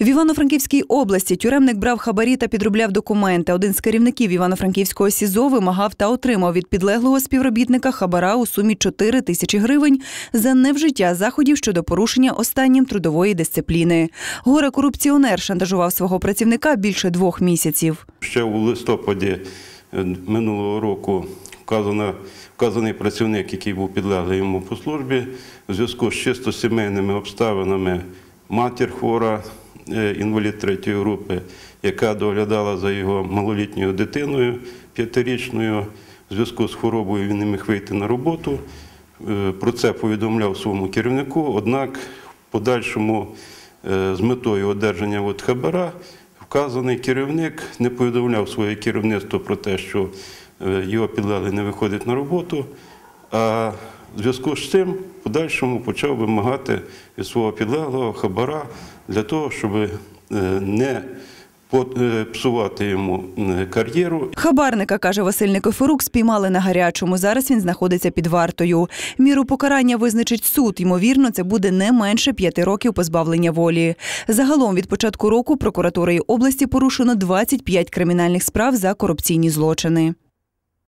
В Івано-Франківській області тюремник брав хабарі та підробляв документи. Один з керівників Івано-Франківського СІЗО вимагав та отримав від підлеглого співробітника хабара у сумі 4 тисячі гривень за невжиття заходів щодо порушення останнім трудової дисципліни. Горе корупціонер шантажував свого працівника більше двох місяців. Ще у листопаді е, минулого року вказана, вказаний працівник, який був підлеглий йому по службі, в зв'язку з чисто сімейними обставинами матір хвора, інвалід третьої групи, яка доглядала за його малолітньою дитиною п'ятирічною. В зв'язку з хворобою він не міг вийти на роботу. Е, Про це повідомляв своєму керівнику, однак в подальшому е, з метою одержання от хабара вказаний керівник не повідомляв своє керівництво про те, що е, його підлеглий не виходить на роботу, а в зв'язку з цим в подальшому почав вимагати від свого підлеглого хабара для того, щоб е, не е, псувати йому кар'єру Хабарника, каже Василь Никифорук, спіймали на гарячому. Зараз він знаходиться під вартою. Міру покарання визначить суд. Ймовірно, це буде не менше п'яти років позбавлення волі. Загалом від початку року прокуратурою області порушено 25 кримінальних справ за корупційні злочини.